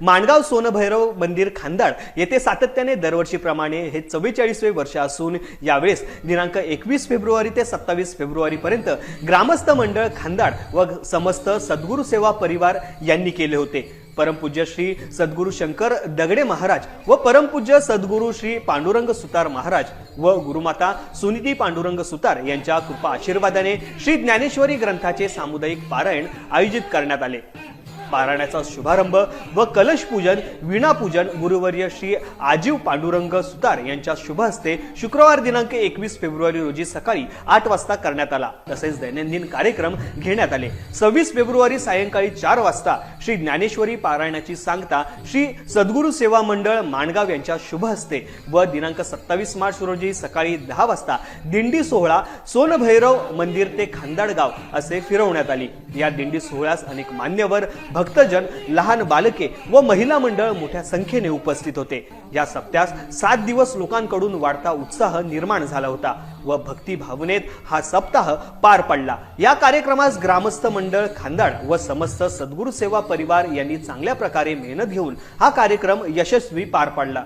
माणगाव सोनभैरव मंदिर खानदाड येथे सातत्याने दरवर्षीप्रमाणे हे चव्वेचाळीसवे वर्ष असून यावेळेस दिनांक एकवीस फेब्रुवारी ते सत्तावीस फेब्रुवारी पर्यंत ग्रामस्थ मंडळ खानदाड व समस्त सद्गुरू सेवा परिवार यांनी केले होते. परमपूज्य श्री सद्गुरू शंकर दगडे महाराज व परमपूज्य सद्गुरू श्री पांडुरंग सुतार महाराज व गुरुमाता सुनिधी पांडुरंग सुतार यांच्या कृपा आशीर्वादाने श्री ज्ञानेश्वरी ग्रंथाचे सामुदायिक पारायण आयोजित करण्यात आले. पारायणाचा शुभारंभ व कलश पूजन वीणा पूजन गुरुवर्य श्री आजीव पांडुरंग सुतार यांच्या शुभ हस्ते शुक्रवार दिनांक एकवीस फेब्रुवारी रोजी सकाळी आठ वाजता करण्यात आला. तसेच दैनंदिन कार्यक्रम घेण्यात आले. सव्वीस फेब्रुवारी सायंकाळी चार वाजता श्री ज्ञानेश्वरी पारायणाची सांगता श्री सद्गुरू सेवा मंडळ माणगाव यांच्या शुभ हस्ते व दिनांक सत्तावीस मार्च रोजी सकाळी दहा वाजता दिंडी सोहळा सोनभैरव मंदिर ते खांदाडगाव असे फिरवण्यात आली. या दिंडी सोहळ्यास अनेक मान्यवर भक्तजन लहान बालके व महिला मंडळ मोठ्या संख्येने उपस्थित होते. या सप्त्यास सात दिवस लोकांकडून वाढता उत्साह निर्माण झाला होता व भक्ती भावनेत हा सप्ताह पार पडला. या कार्यक्रमास ग्रामस्थ मंडळ खांदाड व समस्त सद्गुरू सेवा परिवार यांनी चांगल्या प्रकारे मेहनत घेऊन हा कार्यक्रम यशस्वी पार पाडला.